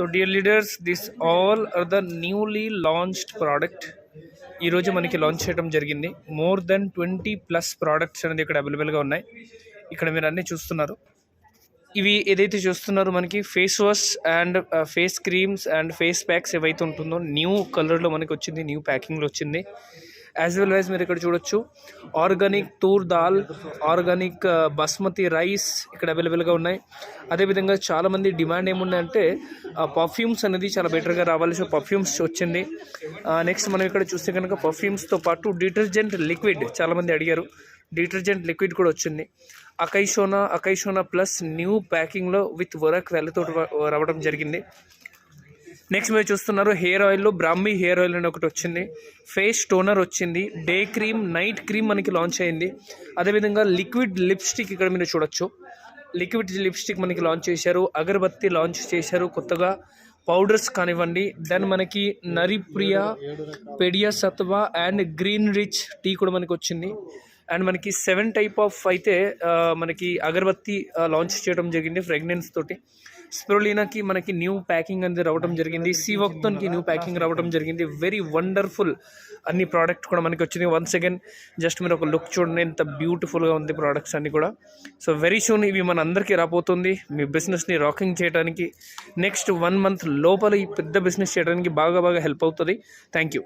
So dear leaders this all are the newly launched product ఈరోజు మనకి launch చేయడం జరిగింది. More than twenty plus products అనేది ఇక్కడ అవైలబుల్గా ఉన్నాయి. ఇక్కడ మీరు అన్నీ చూస్తున్నారు. ఇవి ఏదైతే చూస్తున్నారో మనకి face wash and face creams and face packs ఏవైతే ఉంటుందో న్యూ కలర్లో మనకి వచ్చింది న్యూ ప్యాకింగ్లో వచ్చింది. యాజ్ వెల్ యాజ్ మీరు ఇక్కడ చూడొచ్చు organic toor dal organic basmati rice ఇక్కడ అవైలబుల్గా ఉన్నాయి. అదేవిధంగా చాలామంది డిమాండ్ ఏముందంటే uh, పర్ఫ్యూమ్స్ అనేది చాలా బెటర్గా రావాలి. సో పర్ఫ్యూమ్స్ వచ్చింది. Uh, నెక్స్ట్ మనం ఇక్కడ చూస్తే కనుక పర్ఫ్యూమ్స్తో పాటు డిటర్జెంట్ లిక్విడ్ చాలామంది అడిగారు. డిటర్జెంట్ లిక్విడ్ కూడా వచ్చింది. అకైషోనా అకైషోనా ప్లస్ న్యూ ప్యాకింగ్లో విత్ వరక్ వెళ్ళతో రావడం జరిగింది. నెక్స్ట్ మీరు చూస్తున్నారు హెయిర్ ఆయిల్లో బ్రాహ్మీ హెయిర్ ఆయిల్ అని ఒకటి వచ్చింది. ఫేస్ టోనర్ వచ్చింది. డే క్రీమ్ నైట్ క్రీమ్ మనకి లాంచ్ అయింది. అదేవిధంగా లిక్విడ్ లిప్స్టిక్ ఇక్కడ మీరు చూడొచ్చు. లిక్విడ్ లిప్స్టిక్ మనకి లాంచ్ చేశారు. అగరబత్తి లాంచ్ చేశారు కొత్తగా. పౌడర్స్ కానివ్వండి. దెన్ మనకి నరిప్రియ పెడియా సత్వ అండ్ గ్రీన్ రిచ్ టీ కూడా మనకి వచ్చింది. అండ్ మనకి సెవెన్ టైప్ ఆఫ్ అయితే మనకి అగరబత్తి లాంచ్ చేయడం జరిగింది ఫ్రెగ్నెన్స్ తోటి. స్ప్రోలీనాకి మనకి న్యూ ప్యాకింగ్ అనేది రావడం జరిగింది. సివక్తోన్కి న్యూ ప్యాకింగ్ రావడం జరిగింది. వెరీ వండర్ఫుల్ అన్ని ప్రోడక్ట్ కూడా మనకి వచ్చింది వన్స్ అగైన్ జస్ట్ మీరు ఒక లుక్ చూడండి. ఎంత బ్యూటిఫుల్గా ఉంది ప్రోడక్ట్స్ అన్ని కూడా. సో వెరీ సూన్ ఇవి మన అందరికీ రాబోతుంది. మీ బిజినెస్ని రాకింగ్ చేయడానికి నెక్స్ట్ వన్ మంత్ లోపల ఈ పెద్ద బిజినెస్ చేయడానికి బాగా బాగా హెల్ప్ అవుతుంది. Thank you